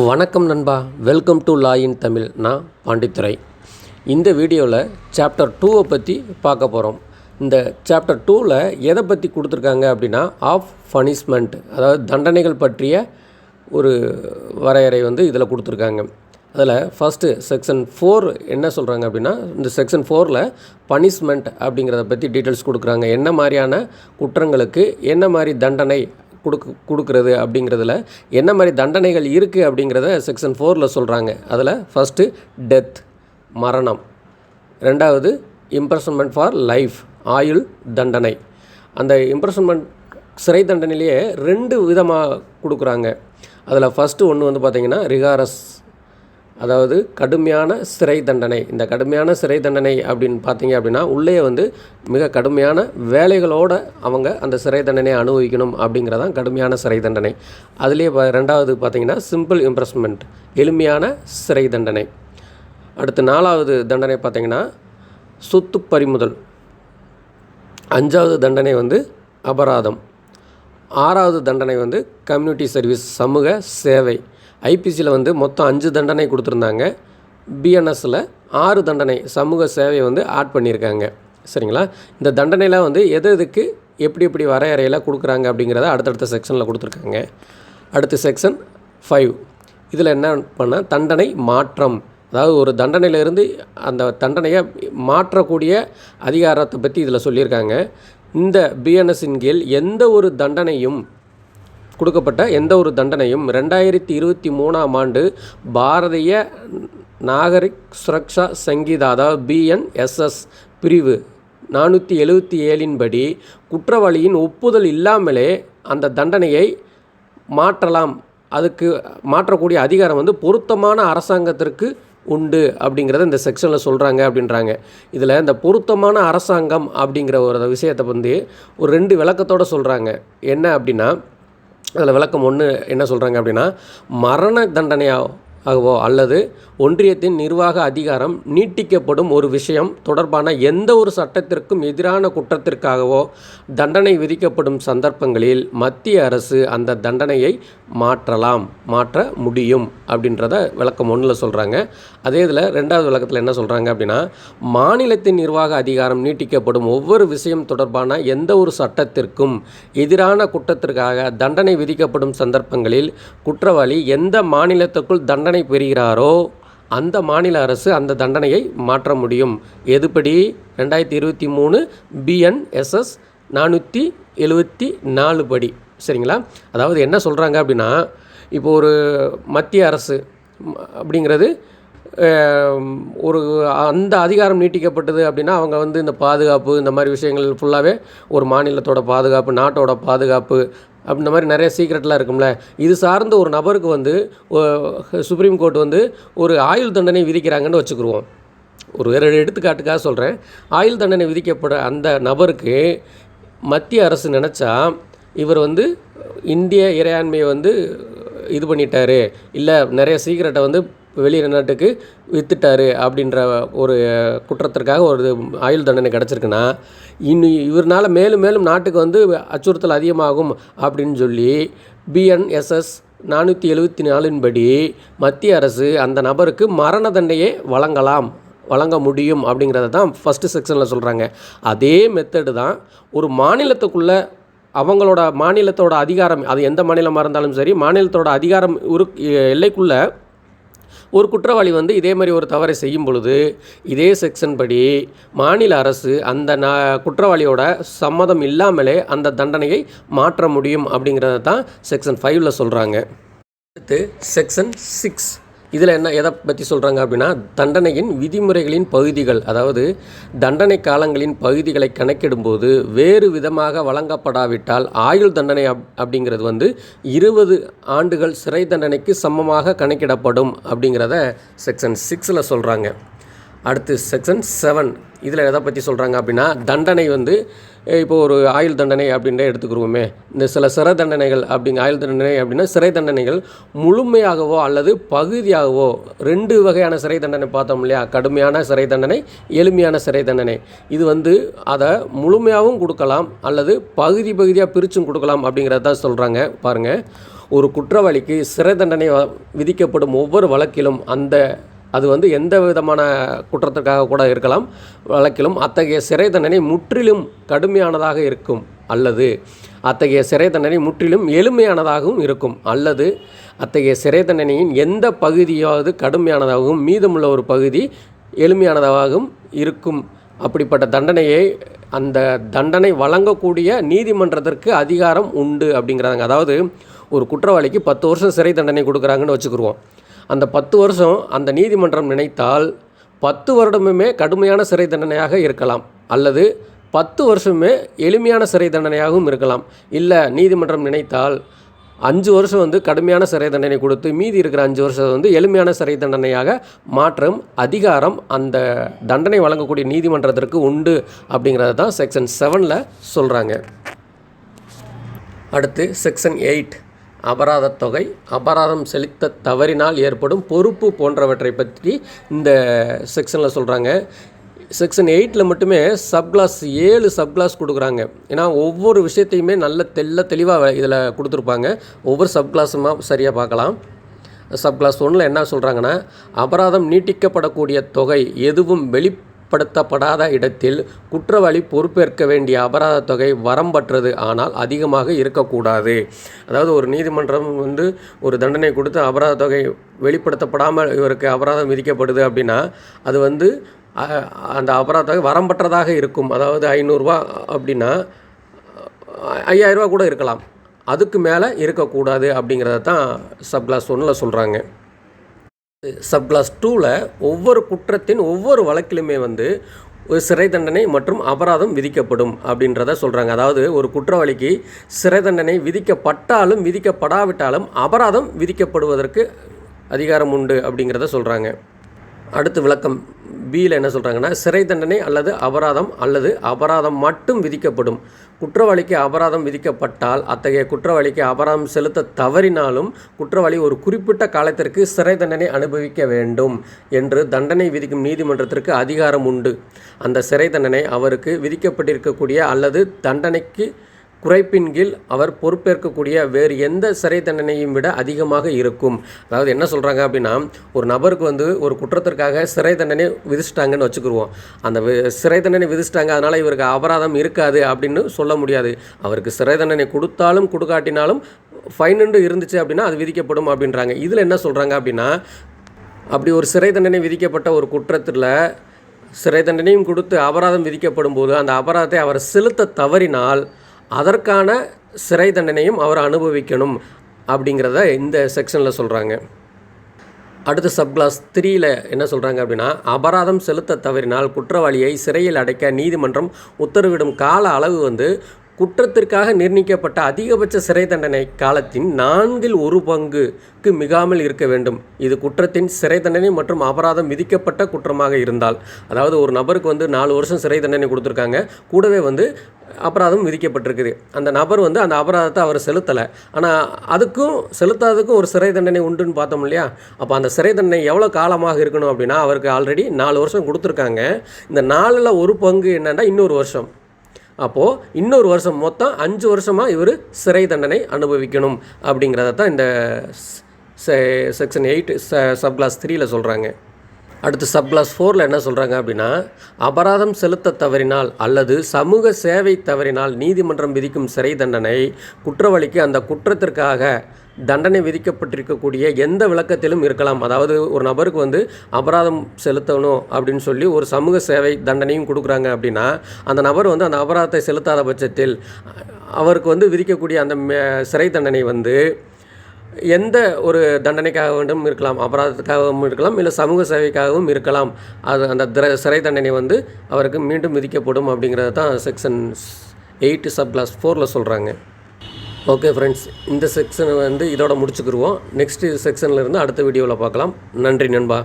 வணக்கம் நண்பா. Welcome to law in Tamil நான் பாண்டித்துரை. இந்த வீடியோவில் சாப்டர் டூவை பற்றி பார்க்க போகிறோம் இந்த சாப்டர் டூவில் எதை பற்றி கொடுத்துருக்காங்க அப்படின்னா ஆஃப் பனிஷ்மெண்ட் அதாவது தண்டனைகள் பற்றிய ஒரு வரையறை வந்து இதில் கொடுத்துருக்காங்க. அதில் ஃபஸ்ட்டு செக்ஷன் ஃபோர் என்ன சொல்கிறாங்க அப்படின்னா இந்த செக்ஷன் ஃபோரில் பனிஷ்மெண்ட் அப்படிங்கிறத பற்றி டீட்டெயில்ஸ் கொடுக்குறாங்க. என்ன மாதிரியான குற்றங்களுக்கு என்ன மாதிரி தண்டனை கொடுக்கு கொடுக்குறது அப்படிங்கிறதுல என்ன மாதிரி தண்டனைகள் இருக்குது அப்படிங்கிறத செக்ஷன் ஃபோரில் சொல்கிறாங்க அதில் ஃபஸ்ட்டு டெத் மரணம். ரெண்டாவது இம்ப்ரெஷன்மெண்ட் ஃபார் லைஃப் ஆயுள் தண்டனை. அந்த இம்ப்ரெஷன்மெண்ட் சிறை தண்டனையிலேயே ரெண்டு விதமாக கொடுக்குறாங்க. அதில் ஃபஸ்ட்டு ஒன்று வந்து பார்த்திங்கன்னா ரிகாரஸ் அதாவது கடுமையான சிறை தண்டனை. இந்த கடுமையான சிறை தண்டனை அப்படின்னு பார்த்தீங்க அப்படின்னா உள்ளே வந்து மிக கடுமையான வேலைகளோடு அவங்க அந்த சிறை தண்டனையை அனுபவிக்கணும் அப்படிங்கிறதான் கடுமையான சிறை தண்டனை. அதுலேயே ரெண்டாவது பார்த்தீங்கன்னா சிம்பிள் இம்ப்ரெஸ்மெண்ட் எளிமையான சிறை தண்டனை. அடுத்து நாலாவது தண்டனை பார்த்தீங்கன்னா சொத்து பறிமுதல். அஞ்சாவது தண்டனை வந்து அபராதம். ஆறாவது தண்டனை வந்து கம்யூனிட்டி சர்வீஸ் சமூக சேவை. ஐபிசியில் வந்து மொத்தம் அஞ்சு தண்டனை கொடுத்துருந்தாங்க. பிஎன்எஸ்ஸில் ஆறு தண்டனை சமூக சேவையை வந்து ஆட் பண்ணியிருக்காங்க. சரிங்களா? இந்த தண்டனைலாம் வந்து எது எதுக்கு எப்படி எப்படி வரையறையில் கொடுக்குறாங்க அப்படிங்கிறத அடுத்தடுத்த செக்ஷனில் கொடுத்துருக்காங்க. அடுத்த செக்ஷன் ஃபைவ். இதில் என்ன பண்ணால் தண்டனை மாற்றம். அதாவது ஒரு தண்டனையிலிருந்து அந்த தண்டனையை மாற்றக்கூடிய அதிகாரத்தை பற்றி இதில் சொல்லியிருக்காங்க. இந்த பிஎன்எஸின் கீழ் எந்த ஒரு தண்டனையும் கொடுக்கப்பட்ட எந்த ஒரு தண்டனையும் ரெண்டாயிரத்தி இருபத்தி மூணாம் ஆண்டு பாரதிய நாகரிக் சுரக்ஷா சங்கீதா அதாவது பிஎன்எஸ்எஸ் பிரிவு நானூற்றி எழுபத்தி ஏழின் படி குற்றவாளியின் ஒப்புதல் இல்லாமலே அந்த தண்டனையை மாற்றலாம். அதுக்கு மாற்றக்கூடிய அதிகாரம் வந்து பொருத்தமான அரசாங்கத்திற்கு உண்டு அப்படிங்கிறத இந்த செக்ஷனில் சொல்கிறாங்க அப்படின்றாங்க. இதில் இந்த பொருத்தமான அரசாங்கம் அப்படிங்கிற ஒரு விஷயத்தை வந்து ஒரு ரெண்டு விளக்கத்தோடு சொல்கிறாங்க என்ன அப்படின்னா அதில் விளக்கம் ஒன்று என்ன சொல்கிறாங்க அப்படின்னா மரண தண்டனையாக ஆகவோ அல்லது ஒன்றியத்தின் நிர்வாக அதிகாரம் நீட்டிக்கப்படும் ஒரு விஷயம் தொடர்பான எந்த ஒரு சட்டத்திற்கும் எதிரான குற்றத்திற்காகவோ தண்டனை விதிக்கப்படும் சந்தர்ப்பங்களில் மத்திய அரசு அந்த தண்டனையை மாற்றலாம் மாற்ற முடியும் அப்படின்றத விளக்கம் ஒன்றில் சொல்கிறாங்க அதே இதில் ரெண்டாவது விளக்கத்தில் என்ன சொல்கிறாங்க அப்படின்னா மாநிலத்தின் நிர்வாக அதிகாரம் நீட்டிக்கப்படும் ஒவ்வொரு விஷயம் தொடர்பான எந்த ஒரு சட்டத்திற்கும் எதிரான குற்றத்திற்காக தண்டனை விதிக்கப்படும் சந்தர்ப்பங்களில் குற்றவாளி எந்த மாநிலத்துக்குள் தண்டனை பெறுகிறாரோ அந்த மாநில அரசு அந்த தண்டனையை மாற்ற முடியும். எதுபடி? ரெண்டாயிரத்தி இருபத்தி மூணு பிஎன்எஸ்எஸ் நானூற்றி எழுவத்தி நாலு படி. சரிங்களா? அதாவது என்ன சொல்கிறாங்க அப்படின்னா இப்போ ஒரு மத்திய அரசு அப்படிங்கிறது ஒரு அந்த அதிகாரம் நீட்டிக்கப்பட்டது அப்படின்னா அவங்க வந்து இந்த பாதுகாப்பு இந்த மாதிரி விஷயங்கள் ஃபுல்லாகவே ஒரு மாநிலத்தோட பாதுகாப்பு நாட்டோட பாதுகாப்பு அப்படி இந்த மாதிரி நிறைய சீக்ரெட்லாம் இருக்கும்ல. இது சார்ந்த ஒரு நபருக்கு வந்து சுப்ரீம் கோர்ட் வந்து ஒரு ஆயுள் தண்டனை விதிக்கிறாங்கன்னு வச்சுக்கிருவோம். ஒரு வேறு எடுத்துக்காட்டுக்காக சொல்கிறேன் ஆயுள் தண்டனை விதிக்கப்பட அந்த நபருக்கு மத்திய அரசு நினச்சா இவர் வந்து இந்திய இறையாண்மையை வந்து இது பண்ணிட்டாரு. இல்லை நிறைய சீக்கிரட்டை வந்து வெளிநாட்டுக்கு வித்துட்டாரு அப்படின்ற ஒரு குற்றத்திற்காக ஒரு ஆயுள் தண்டனை கிடச்சிருக்குன்னா இன்னும் இவர்னால் மேலும் மேலும் நாட்டுக்கு வந்து அச்சுறுத்தல் அதிகமாகும் அப்படின்னு சொல்லி பிஎன்எஸ்எஸ் நானூற்றி எழுபத்தி நாலின் படி மத்திய அரசு அந்த நபருக்கு மரண தண்டையை வழங்கலாம் வழங்க முடியும் அப்படிங்கிறத தான் ஃபஸ்ட்டு செக்ஷனில் சொல்கிறாங்க அதே மெத்தடு தான் ஒரு மாநிலத்துக்குள்ளே அவங்களோட மாநிலத்தோட அதிகாரம் அது எந்த மாநிலமாக இருந்தாலும் சரி மாநிலத்தோட அதிகாரம் உரு எல்லைக்குள்ளே ஒரு குற்றவாளி வந்து இதே மாதிரி ஒரு தவறை செய்யும் பொழுது இதே செக்ஷன் படி மாநில அரசு அந்த ந குற்றவாளியோட சம்மதம் இல்லாமலே அந்த தண்டனையை மாற்ற முடியும் அப்படிங்கிறத தான் செக்ஷன் ஃபைவ்ல சொல்கிறாங்க அடுத்து செக்ஷன் சிக்ஸ் இதில் என்ன எதை பற்றி சொல்கிறாங்க அப்படின்னா தண்டனையின் விதிமுறைகளின் பகுதிகள் அதாவது தண்டனை காலங்களின் பகுதிகளை கணக்கிடும்போது வேறு விதமாக வழங்கப்படாவிட்டால் ஆயுள் தண்டனை அப் அப்படிங்கிறது வந்து இருபது ஆண்டுகள் சிறை தண்டனைக்கு சமமாக கணக்கிடப்படும் அப்படிங்கிறத செக்ஷன் சிக்ஸில் சொல்கிறாங்க அடுத்து செக்ஷன் செவன் இதில் எதை பற்றி சொல்கிறாங்க அப்படின்னா தண்டனை வந்து இப்போ ஒரு ஆயுள் தண்டனை அப்படின்றே எடுத்துக்கிறோமே இந்த சில சிறை தண்டனைகள் அப்படிங்க ஆயுள் தண்டனை அப்படின்னா சிறை தண்டனைகள் முழுமையாகவோ அல்லது பகுதியாகவோ ரெண்டு வகையான சிறை தண்டனை பார்த்தோம் இல்லையா? கடுமையான சிறை தண்டனை எளிமையான சிறை தண்டனை. இது வந்து அதை முழுமையாகவும் கொடுக்கலாம் அல்லது பகுதி பகுதியாக பிரிச்சும் கொடுக்கலாம் அப்படிங்கிறத தான் சொல்கிறாங்க பாருங்கள் ஒரு குற்றவாளிக்கு சிறை தண்டனை விதிக்கப்படும் ஒவ்வொரு வழக்கிலும் அந்த அது வந்து எந்த விதமான குற்றத்திற்காக கூட இருக்கலாம். வழக்கிலும் அத்தகைய சிறை தண்டனை முற்றிலும் கடுமையானதாக இருக்கும் அல்லது அத்தகைய சிறை தண்டனை முற்றிலும் எளிமையானதாகவும் இருக்கும் அல்லது அத்தகைய சிறை தண்டனையின் எந்த பகுதியாவது கடுமையானதாகவும் மீதமுள்ள ஒரு பகுதி எளிமையானதாகவும் இருக்கும். அப்படிப்பட்ட தண்டனையை அந்த தண்டனை வழங்கக்கூடிய நீதிமன்றத்திற்கு அதிகாரம் உண்டு அப்படிங்கிறாங்க. அதாவது ஒரு குற்றவாளிக்கு பத்து வருஷம் சிறை தண்டனை கொடுக்குறாங்கன்னு வச்சுக்கிருவோம். அந்த பத்து வருஷம் அந்த நீதிமன்றம் நினைத்தால் பத்து வருடமுமே கடுமையான சிறை தண்டனையாக இருக்கலாம். அல்லது பத்து வருஷமே எளிமையான சிறை தண்டனையாகவும் இருக்கலாம். இல்லை நீதிமன்றம் நினைத்தால் அஞ்சு வருஷம் வந்து கடுமையான சிறை தண்டனை கொடுத்து மீதி இருக்கிற அஞ்சு வருஷம் வந்து எளிமையான சிறை தண்டனையாக மாற்றும் அதிகாரம் அந்த தண்டனை வழங்கக்கூடிய நீதிமன்றத்திற்கு உண்டு அப்படிங்கிறத தான் செக்ஷன் செவனில் சொல்கிறாங்க அடுத்து செக்ஷன் எயிட் அபராதத் தொகை அபராதம் செலுத்த தவறினால் ஏற்படும் பொறுப்பு போன்றவற்றை பற்றி இந்த செக்ஷனில் சொல்கிறாங்க செக்ஷன் எயிட்டில் மட்டுமே சப்கிளாஸ் ஏழு சப்கிளாஸ் கொடுக்குறாங்க. ஏன்னா ஒவ்வொரு விஷயத்தையுமே நல்ல தெல்ல தெளிவாக இதில் கொடுத்துருப்பாங்க. ஒவ்வொரு சப்கிளாஸுமாக சரியாக பார்க்கலாம். சப்கிளாஸ் ஒன்றில் என்ன சொல்கிறாங்கன்னா அபராதம் நீட்டிக்கப்படக்கூடிய தொகை எதுவும் வெளி உட்படுத்தப்படாத இடத்தில் குற்றவாளி பொறுப்பேற்க வேண்டிய அபராத தொகை வரம்பற்றது ஆனால் அதிகமாக இருக்கக்கூடாது. அதாவது ஒரு நீதிமன்றம் வந்து ஒரு தண்டனை கொடுத்து அபராத தொகை வெளிப்படுத்தப்படாமல் இவருக்கு அபராதம் விதிக்கப்படுது அப்படின்னா அது வந்து அந்த அபராத தொகை வரம்பற்றதாக இருக்கும். அதாவது ஐநூறுரூவா அப்படின்னா ஐயாயிரரூவா கூட இருக்கலாம். அதுக்கு மேலே இருக்கக்கூடாது அப்படிங்கிறத தான் சப்கிளாஸ் ஒன்றில் சொல்கிறாங்க சப் கிளாஸ் டூவில் ஒவ்வொரு குற்றத்தின் ஒவ்வொரு வழக்கிலுமே வந்து ஒரு சிறை தண்டனை மற்றும் அபராதம் விதிக்கப்படும் அப்படின்றத சொல்கிறாங்க அதாவது ஒரு குற்றவாளிக்கு சிறை தண்டனை விதிக்கப்பட்டாலும் விதிக்கப்படாவிட்டாலும் அபராதம் விதிக்கப்படுவதற்கு அதிகாரம் உண்டு அப்படிங்கிறத சொல்கிறாங்க அடுத்து விளக்கம். பியில் என்ன சொல்கிறாங்கன்னா சிறை தண்டனை அல்லது அபராதம் அல்லது அபராதம் மட்டும் விதிக்கப்படும். குற்றவாளிக்கு அபராதம் விதிக்கப்பட்டால் அத்தகைய குற்றவாளிக்கு அபராதம் செலுத்த தவறினாலும் குற்றவாளி ஒரு குறிப்பிட்ட காலத்திற்கு சிறை தண்டனை அனுபவிக்க வேண்டும் என்று தண்டனை விதிக்கும் நீதிமன்றத்திற்கு அதிகாரம் உண்டு. அந்த சிறை தண்டனை அவருக்கு விதிக்கப்பட்டிருக்கக்கூடிய அல்லது தண்டனைக்கு குறைப்பின் கீழ் அவர் பொறுப்பேற்கக்கூடிய வேறு எந்த சிறை தண்டனையும் விட அதிகமாக இருக்கும். அதாவது என்ன சொல்கிறாங்க அப்படின்னா ஒரு நபருக்கு வந்து ஒரு குற்றத்திற்காக சிறை தண்டனை விதிச்சிட்டாங்கன்னு வச்சுக்கிடுவோம் அந்த சிறை தண்டனை விதிச்சிட்டாங்க அதனால் இவருக்கு அபராதம் இருக்காது அப்படின்னு சொல்ல முடியாது. அவருக்கு சிறை தண்டனை கொடுத்தாலும் கொடுக்காட்டினாலும் ஃபைனுண்டு இருந்துச்சு அப்படின்னா அது விதிக்கப்படும் அப்படின்றாங்க. இதில் என்ன சொல்கிறாங்க அப்படின்னா அப்படி ஒரு சிறை தண்டனை விதிக்கப்பட்ட ஒரு குற்றத்தில் சிறை தண்டனையும் கொடுத்து அபராதம் விதிக்கப்படும் போது அந்த அபராதத்தை அவர் செலுத்த தவறினால் அதற்கான சிறை தண்டனையும் அவர் அனுபவிக்கணும் அப்படிங்கிறத இந்த செக்ஷனில் சொல்கிறாங்க அடுத்து சப்கிளாஸ் த்ரீயில் என்ன சொல்கிறாங்க அப்படின்னா அபராதம் செலுத்த தவறினால் குற்றவாளியை சிறையில் அடைக்க நீதிமன்றம் உத்தரவிடும் கால அளவு வந்து குற்றத்திற்காக நிர்ணயிக்கப்பட்ட அதிகபட்ச சிறை தண்டனை காலத்தின் நான்கில் ஒரு பங்குக்கு மிகாமல் இருக்க வேண்டும். இது குற்றத்தின் சிறை தண்டனை மற்றும் அபராதம் விதிக்கப்பட்ட குற்றமாக இருந்தால். அதாவது ஒரு நபருக்கு வந்து நாலு வருஷம் சிறை தண்டனை கொடுத்துருக்காங்க. கூடவே வந்து அபராதம் விதிக்கப்பட்டிருக்குது. அந்த நபர் வந்து அந்த அபராதத்தை அவர் செலுத்தலை. ஆனால் அதுக்கும் செலுத்தாததுக்கும் ஒரு சிறை தண்டனை உண்டுன்னு பார்த்தோம் இல்லையா? அப்போ அந்த சிறை தண்டனை எவ்வளோ காலமாக இருக்கணும் அப்படின்னா அவருக்கு ஆல்ரெடி நாலு வருஷம் கொடுத்துருக்காங்க. இந்த நாலில் ஒரு பங்கு என்னென்னா இன்னொரு வருஷம். அப்போது இன்னொரு வருஷம் மொத்தம் அஞ்சு வருஷமாக இவர் சிறை தண்டனை அனுபவிக்கணும் அப்படிங்கிறத தான் இந்த செக்ஷன் எயிட் சப் கிளாஸ் த்ரீயில் சொல்கிறாங்க அடுத்து சப்கிளாஸ் ஃபோரில் என்ன சொல்கிறாங்க அப்படின்னா அபராதம் செலுத்த தவறினால் அல்லது சமூக சேவை தவறினால் நீதிமன்றம் விதிக்கும் சிறை தண்டனை குற்றவாளிக்கு அந்த குற்றத்திற்காக தண்டனை விதிக்கப்பட்டிருக்கக்கூடிய எந்த விளக்கத்திலும் இருக்கலாம். அதாவது ஒரு நபருக்கு வந்து அபராதம் செலுத்தணும் அப்படின்னு சொல்லி ஒரு சமூக சேவை தண்டனையும் கொடுக்குறாங்க அப்படின்னா அந்த நபர் வந்து அந்த அபராதத்தை செலுத்தாத பட்சத்தில் அவருக்கு வந்து விதிக்கக்கூடிய அந்த மே- சிறை தண்டனை வந்து எந்த ஒரு தண்டனைக்காக வேண்டும் இருக்கலாம் அபராதத்துக்காகவும் இருக்கலாம் இல்லை சமூக சேவைக்காகவும் இருக்கலாம். அது அந்த திர சிறை தண்டனை வந்து அவருக்கு மீண்டும் விதிக்கப்படும் அப்படிங்கிறது தான் செக்ஷன் எயிட் சப் கிளாஸ் ஃபோரில் சொல்கிறாங்க ஓகே ஃப்ரெண்ட்ஸ் இந்த செக்ஷனை வந்து இதோட முடிச்சுக்கிடுவோம் நெக்ஸ்ட் செக்ஷனில் இருந்து அடுத்த வீடியோவில் பார்க்கலாம். நன்றி நண்பா.